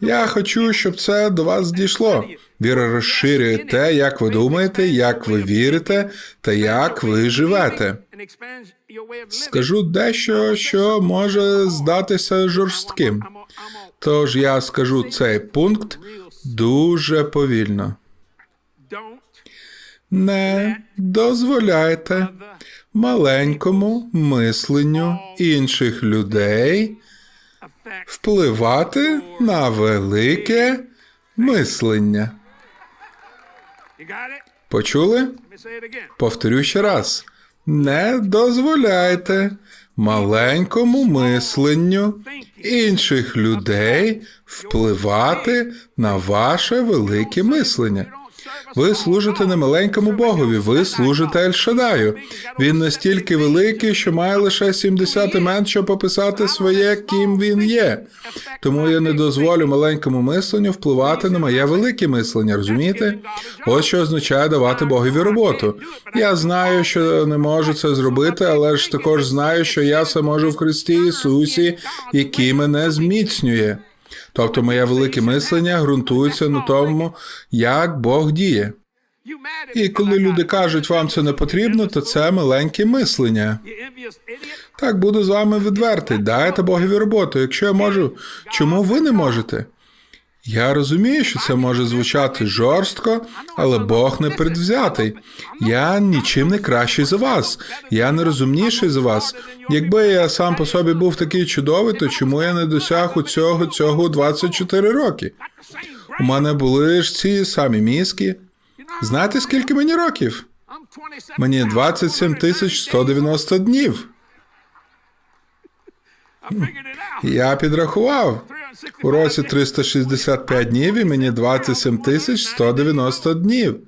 Я хочу, щоб це до вас дійшло. Віра розширює те, як ви думаєте, як ви вірите та як ви живете. Скажу дещо, що може здатися жорстким. Тож я скажу цей пункт дуже повільно. Не дозволяйте маленькому мисленню інших людей впливати на велике мислення. Почули? Повторю ще раз. Не дозволяйте маленькому мисленню інших людей впливати на ваше велике мислення. Ви служите не маленькому богові, ви служите Ельшадаю. Він настільки великий, що має лише 70 імен, щоб описати своє, ким він є. Тому я не дозволю маленькому мисленню впливати на моє велике мислення, розумієте? Ось що означає давати Богові роботу. Я знаю, що не можу це зробити, але ж також знаю, що я це можу в Христі Ісусі, який мене зміцнює. Тобто моє велике мислення ґрунтується на тому, як Бог діє. І коли люди кажуть, вам це не потрібно, то це маленьке мислення. Так буду з вами відвертий. Дайте Богові роботу. Якщо я можу, чому ви не можете? Я розумію, що це може звучати жорстко, але Бог не предвзятий. Я нічим не кращий за вас. Я не розумніший за вас. Якби я сам по собі був такий чудовий, то чому я не досяг у цього цього у 24 роки? У мене були ж ці самі мізки. Знаєте, скільки мені років? Мені 27 тисяч 190 днів. Я підрахував. У році 365 днів і мені 27 тисяч 190 днів.